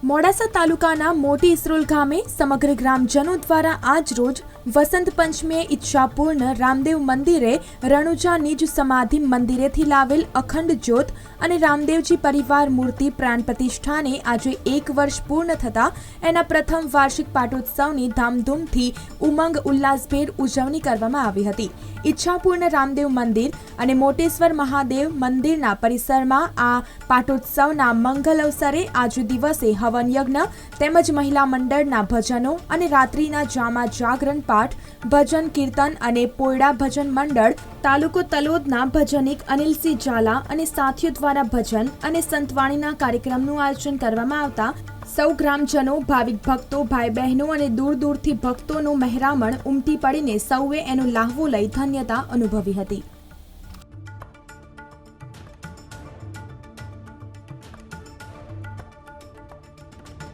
મોડાસા તાલુકાના મોટી ઇસરોલ ગામે સમગ્ર ગ્રામજનો દ્વારા આજ રોજ વસંત પંચમીએ ઈચ્છાપૂર્ણ રામદેવ મંદિરે રણુજા નિજ સમાધિ મંદિરેથી લાવેલ અખંડ જ્યોત અને રામદેવજી પરિવાર મૂર્તિ પ્રાણ પ્રતિષ્ઠાને આજે એક વર્ષ પૂર્ણ થતા એના પ્રથમ વાર્ષિક પાટોત્સવની ધામધૂમથી ઉમંગ, ઉલ્લાસભેર ઉજવણી કરવામાં આવી હતી. ઈચ્છાપૂર્ણ રામદેવ મંદિર અને મોટેશ્વર મહાદેવ મંદિરના પરિસરમાં આ પાટોત્સવના મંગલ અવસરે આજે દિવસે હવન યજ્ઞ તેમજ મહિલા મંડળના ભજનો અને રાત્રિના જામા જાગરણ પાઠ, ભજન, કીર્તન અને પોયડા ભજન મંડળ, તાલુકો તલોદના ભજનિક અનિલસિંહ ઝાલા અને સાથીઓ દ્વારા ભજન અને સંતવાણીના કાર્યક્રમનું આયોજન કરવામાં આવતા સૌ ગ્રામજનો, ભાવિક ભક્તો ભાઈ બહેનો અને દૂર દૂરથી ભક્તોનું મહેરામણ ઉમટી પડીને સૌએ એનો લાહવો લઈ ધન્યતા અનુભવી હતી.